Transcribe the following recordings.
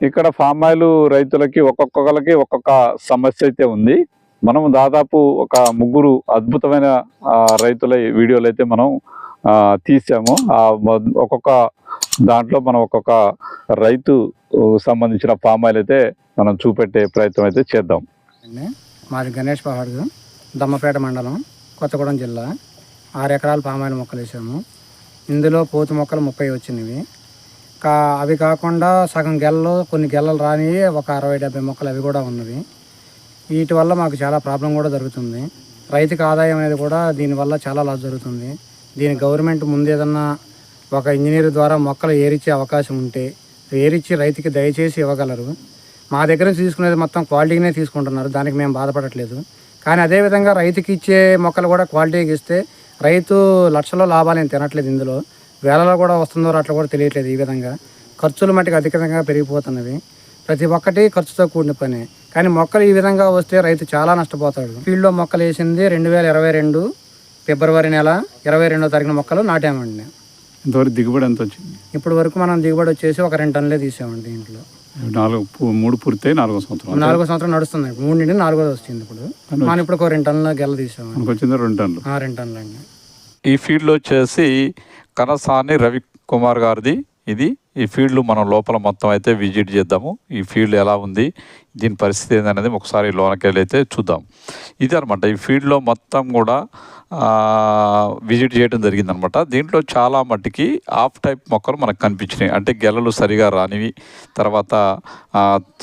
ఇక్కడ palm oil రైతులకి ఒక్కొక్కరికి ఒక్కొక్క సమస్య అయితే ఉంది. మనం దాదాపు ఒక ముగ్గురు అద్భుతమైన రైతుల వీడియోలు అయితే మనం తీసాము. ఒక్కొక్క దాంట్లో మనం ఒక్కొక్క రైతు సంబంధించిన ఫామ్ ఆయిల్ అయితే మనం చూపెట్టే ప్రయత్నం అయితే చేద్దాం. మాది గణేష్ పహాడ్ దమ్మపేట మండలం కొత్తగూడెం జిల్లా. ఆరు ఎకరాల పామాయిల మొక్కలు వేసాము ఇందులో పోతు మొక్కలు ముప్పై వచ్చినవి. కా అవి కాకుండా సగం గెలలు కొన్ని గెలలు రాని ఒక అరవై డెబ్బై మొక్కలు అవి కూడా ఉన్నవి. వీటి వల్ల మాకు చాలా ప్రాబ్లం కూడా జరుగుతుంది. రైతుకి ఆదాయం అనేది కూడా దీనివల్ల చాలా లాస్ జరుగుతుంది. దీని గవర్నమెంట్ ముందు ఏదన్నా ఒక ఇంజనీర్ ద్వారా మొక్కలు ఏరిచ్చే అవకాశం ఉంటే ఏరిచ్చి రైతుకి దయచేసి ఇవ్వగలరు. మా దగ్గర నుంచి తీసుకునేది మొత్తం క్వాలిటీనే తీసుకుంటున్నారు. దానికి మేము బాధపడట్లేదు. కానీ అదేవిధంగా రైతుకి ఇచ్చే మొక్కలు కూడా క్వాలిటీకి ఇస్తే రైతు లక్షల్లో లాభాలు ఏం తినట్లేదు ఇందులో. వేలలో కూడా వస్తుందో అట్లా కూడా తెలియట్లేదు ఈ విధంగా. ఖర్చులు మట్టుకు అధికంగా పెరిగిపోతున్నవి. ప్రతి ఒక్కటి ఖర్చుతో కూడిన పని. కానీ మొక్కలు ఈ విధంగా వస్తే రైతు చాలా నష్టపోతాడు. ఫీల్డ్లో మొక్కలు వేసింది రెండు వేల ఇరవై రెండు ఫిబ్రవరి నెల ఇరవై రెండో తారీఖున మొక్కలు నాటామండి. ఇంతవరకు దిగుబడి ఎంత వచ్చింది? ఇప్పుడు వరకు మనం దిగుబడి వచ్చేసి ఒక రెండు టన్నులే తీసామండి ఇంట్లో. నాలుగు మూడు పూర్తయి నాలుగో సంవత్సరం నాలుగో సంవత్సరం నడుస్తుంది. మూడు నుండి నాలుగోది వచ్చింది ఇప్పుడు. మనం ఇప్పుడు ఒక రెండు టన్నుల గెల వచ్చింది రెండు టన్నులు. ఆ, రెండు టన్నులు అండి ఈ ఫీల్డ్ వచ్చేసి కనసాని రవి కుమార్ గారిది. ఇది ఈ ఫీల్డ్ మనం లోపల మొత్తం అయితే విజిట్ చేద్దాము. ఈ ఫీల్డ్ ఎలా ఉంది? దీని పరిస్థితి ఏందనేది ఒకసారి లోనకెళ్ళి అయితే చూద్దాం. ఇది అనమాట ఈ ఫీల్డ్లో మొత్తం కూడా విజిట్ చేయడం జరిగిందనమాట దీంట్లో చాలా మట్టికి ఆఫ్ టైప్ మొక్కలు మనకు కనిపించినాయి. అంటే గెలలు సరిగా రానివి తర్వాత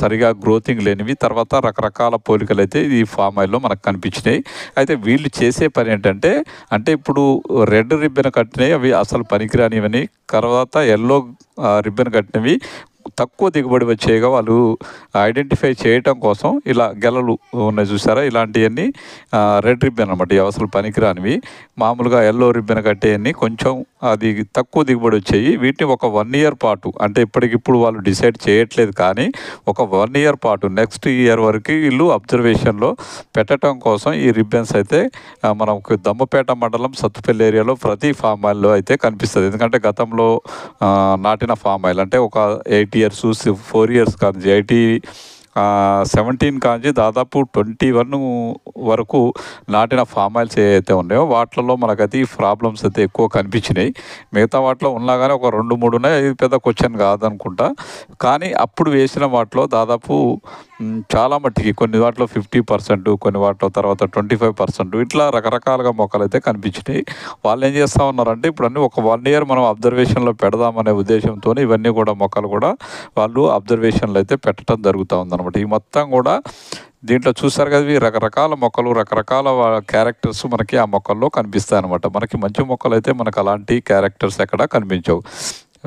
సరిగా గ్రోతింగ్ లేనివి తర్వాత రకరకాల పోలికలు అయితే ఈ ఫామ్ ఆయిల్లో మనకు కనిపించినాయి. అయితే వీళ్ళు చేసే పని ఏంటంటే అంటే ఇప్పుడు రెడ్ రిబ్బన్ కట్టినవి అవి అసలు పనికిరానివని తర్వాత ఎల్లో రిబ్బన్ కట్టినవి తక్కువ దిగుబడి వచ్చేగా వాళ్ళు ఐడెంటిఫై చేయటం కోసం ఇలా గెలలు ఉన్నాయి చూసారా? ఇలాంటివన్నీ రెడ్ రిబ్బన్ అనమాట ఈ అసలు పనికిరానివి. మామూలుగా ఎల్లో రిబ్బన్ కట్టేవన్నీ కొంచెం అది తక్కువ దిగుబడి వచ్చాయి. వీటిని ఒక వన్ ఇయర్ పాటు అంటే ఇప్పటికిప్పుడు వాళ్ళు డిసైడ్ చేయట్లేదు కానీ ఒక వన్ ఇయర్ పాటు నెక్స్ట్ ఇయర్ వరకు వీళ్ళు అబ్జర్వేషన్లో పెట్టడం కోసం ఈ రిబ్బన్స్ అయితే మనకు దమ్మపేట మండలం సత్తుపల్లి ఏరియాలో ప్రతి ఫామ్ ఆయిల్లో అయితే కనిపిస్తుంది. ఎందుకంటే గతంలో నాటిన ఫామ్ ఆయిల్ అంటే ఒక ఎయిట్ ఇయర్స్ ఫోర్ ఇయర్స్ కానీ ఎయిటీ సెవెంటీన్ కాంచి దాదాపు ట్వంటీ వన్ వరకు నాటిన ఫామ్ ఆయిల్స్ ఏవైతే ఉన్నాయో వాటిల్లో మనకైతే ఈ ప్రాబ్లమ్స్ అయితే ఎక్కువ కనిపించినాయి. మిగతా వాటిలో ఉన్నా కానీ ఒక రెండు మూడు ఉన్నాయి. అది పెద్ద క్వశ్చన్ కాదనుకుంటా. కానీ అప్పుడు వేసిన వాటిలో దాదాపు చాలా మట్టికి కొన్ని వాటిలో ఫిఫ్టీ పర్సెంట్ కొన్ని వాటిలో తర్వాత ట్వంటీ ఫైవ్ పర్సెంట్ ఇట్లా రకరకాలుగా మొక్కలు అయితే కనిపించినాయి. వాళ్ళు ఏం చేస్తూ ఉన్నారంటే ఇప్పుడు అన్నీ ఒక వన్ ఇయర్ మనం అబ్జర్వేషన్లో పెడదామనే ఉద్దేశంతో ఇవన్నీ కూడా మొక్కలు కూడా వాళ్ళు అబ్జర్వేషన్లో అయితే పెట్టడం జరుగుతూ ఉందన్నమాట. ఈ మొత్తం కూడా దీంట్లో చూసారు కదా ఇవి రకరకాల మొక్కలు రకరకాల క్యారెక్టర్స్ మనకి ఆ మొక్కల్లో కనిపిస్తాయి అనమాట మనకి మంచి మొక్కలు అయితే మనకు అలాంటి క్యారెక్టర్స్ ఎక్కడ కనిపించవు.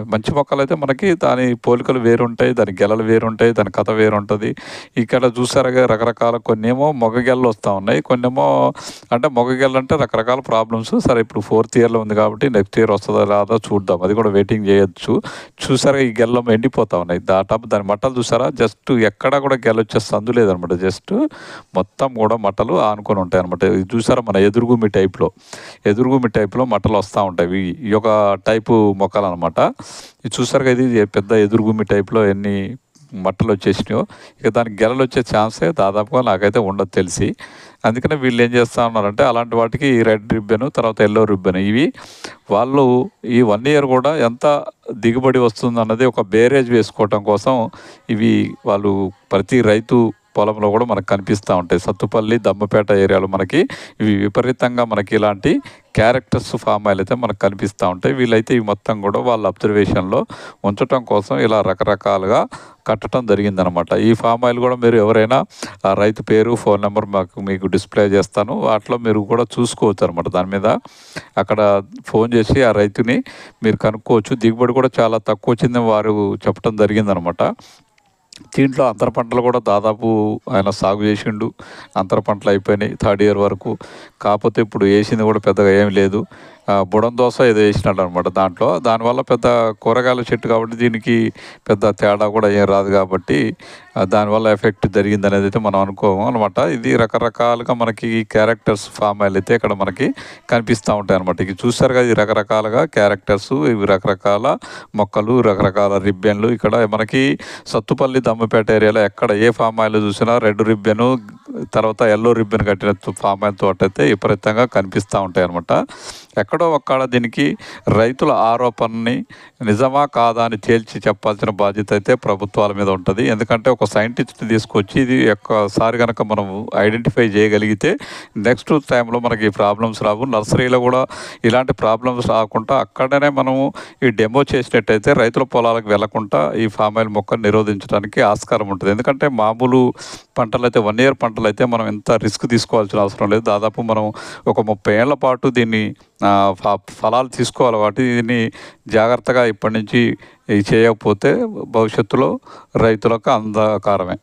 మంచి మొక్కలు అయితే మనకి దాని పోలికలు వేరుంటాయి దాని గెలలు వేరుంటాయి దాని కథ వేరుంటుంది. ఇక్కడ చూసారుగా రకరకాల కొన్ని ఏమో మొగ గెలలు వస్తూ ఉన్నాయి. కొన్నేమో అంటే మొగ గెలలు అంటే రకరకాల ప్రాబ్లమ్స్ సరే ఇప్పుడు ఫోర్త్ ఇయర్లో ఉంది కాబట్టి నెక్స్ట్ ఇయర్ వస్తుందా రాదా చూద్దాం. అది కూడా వెయిటింగ్ చేయొచ్చు. చూసారా ఈ గెల్లం ఎండిపోతూ ఉన్నాయి. దాటాపు దాని మట్టలు చూసారా? జస్ట్ ఎక్కడా కూడా గెల వచ్చే సందు లేదనమాట. జస్ట్ మొత్తం కూడా మట్టలు ఆనుకొని ఉంటాయి అనమాట ఇది చూసారా మన ఎదురుగుమి టైప్లో ఎదురుగుమి టైప్లో మట్టలు వస్తూ ఉంటాయి. ఈ యొక్క టైపు మొక్కలు అనమాట ఇది చూసారు కదా ఇది పెద్ద ఎదురుగుమి టైప్లో ఎన్ని మట్టలు వచ్చేసినాయో. ఇక దానికి గెలలు వచ్చే ఛాన్సే దాదాపుగా నాకైతే ఉండదు తెలిసి. అందుకనే వీళ్ళు ఏం చేస్తూ ఉన్నారంటే అలాంటి వాటికి ఈ రెడ్ రిబ్బన్ తర్వాత ఎల్లో రిబ్బన్ ఇవి వాళ్ళు ఈ వన్ ఇయర్ కూడా ఎంత దిగుబడి వస్తుంది అన్నది ఒక బేరేజ్ వేసుకోవటం కోసం ఇవి వాళ్ళు ప్రతి రైతు పొలంలో కూడా మనకు కనిపిస్తూ ఉంటాయి. సత్తుపల్లి దమ్మపేట ఏరియాలో మనకి ఇవి విపరీతంగా మనకి ఇలాంటి క్యారెక్టర్స్ ఫామ్ ఆయిల్ అయితే మనకు కనిపిస్తూ ఉంటాయి. వీళ్ళైతే ఇవి మొత్తం కూడా వాళ్ళ అబ్జర్వేషన్లో ఉంచటం కోసం ఇలా రకరకాలుగా కట్టడం జరిగిందనమాట ఈ ఫామ్ ఆయిల్ కూడా మీరు ఎవరైనా ఆ రైతు పేరు ఫోన్ నెంబర్ మాకు మీకు డిస్ప్లే చేస్తాను. వాటిలో మీరు కూడా చూసుకోవచ్చు అనమాట దాని మీద అక్కడ ఫోన్ చేసి ఆ రైతుని మీరు కనుక్కోవచ్చు. దిగుబడి కూడా చాలా తక్కువ వచ్చిందని వారు చెప్పడం జరిగిందనమాట దీంట్లో అంతర పంటలు కూడా దాదాపు ఆయన సాగు చేసిండు. అంతర పంటలు అయిపోయినాయి థర్డ్ ఇయర్ వరకు. కాకపోతే ఇప్పుడు వేసింది కూడా పెద్దగా ఏం లేదు. ఆ, బుడం దోస ఏదో వేసినాడు అనమాట దాంట్లో. దానివల్ల పెద్ద కూరగాయల చెట్టు కాబట్టి దీనికి పెద్ద తేడా కూడా ఏం రాదు కాబట్టి దానివల్ల ఎఫెక్ట్ జరిగింది అనేది అయితే మనం అనుకోము అనమాట ఇది రకరకాలుగా మనకి క్యారెక్టర్స్ ఫామ్ అయితే ఇక్కడ మనకి కనిపిస్తూ ఉంటాయి అనమాట ఇది చూసారు కదా ఇది రకరకాలుగా క్యారెక్టర్స్ ఇవి రకరకాల మొక్కలు రకరకాల రిబ్బెన్లు. ఇక్కడ మనకి సత్తుపల్లి దమ్మపేట ఏరియాలో ఎక్కడ ఏ ఫామ్ ఆయిల్ చూసినా రెడ్ రిబ్బెన్ తర్వాత ఎల్లో రిబ్బెన్ కట్టిన ఫామ్ ఆయిల్ తోట అయితే విపరీతంగా కనిపిస్తూ ఉంటాయి అనమాట ఎక్కడో ఒక్కడ దీనికి రైతుల ఆరోపణని నిజమా కాదా అని తేల్చి చెప్పాల్సిన బాధ్యత అయితే ప్రభుత్వాల మీద ఉంటుంది. ఎందుకంటే ఒక సైంటిస్ట్ని తీసుకొచ్చి ఇది ఒక్కసారి కనుక మనం ఐడెంటిఫై చేయగలిగితే నెక్స్ట్ టైంలో మనకి ప్రాబ్లమ్స్ రావు. నర్సరీలో కూడా ఇలాంటి ప్రాబ్లమ్స్ రాకుండా అక్కడనే మనము ఈ డెమో చేసినట్టయితే రైతుల పొలాలకు వెళ్ళకుండా ఈ ఫామ్ ఆయిల్ మొక్కను నిరోధించడానికి ఆస్కారం ఉంటుంది. ఎందుకంటే మామూలు పంటలు అయితే వన్ ఇయర్ పంటలు అయితే మనం ఎంత రిస్క్ తీసుకోవాల్సిన అవసరం లేదు. దాదాపు మనం ఒక ముప్పై ఏళ్ళ పాటు దీన్ని ఫలాలు తీసుకోవాలి. వాటి దీన్ని జాగ్రత్తగా ఇప్పటి నుంచి చేయకపోతే భవిష్యత్తులో రైతులకు అంధకారమే.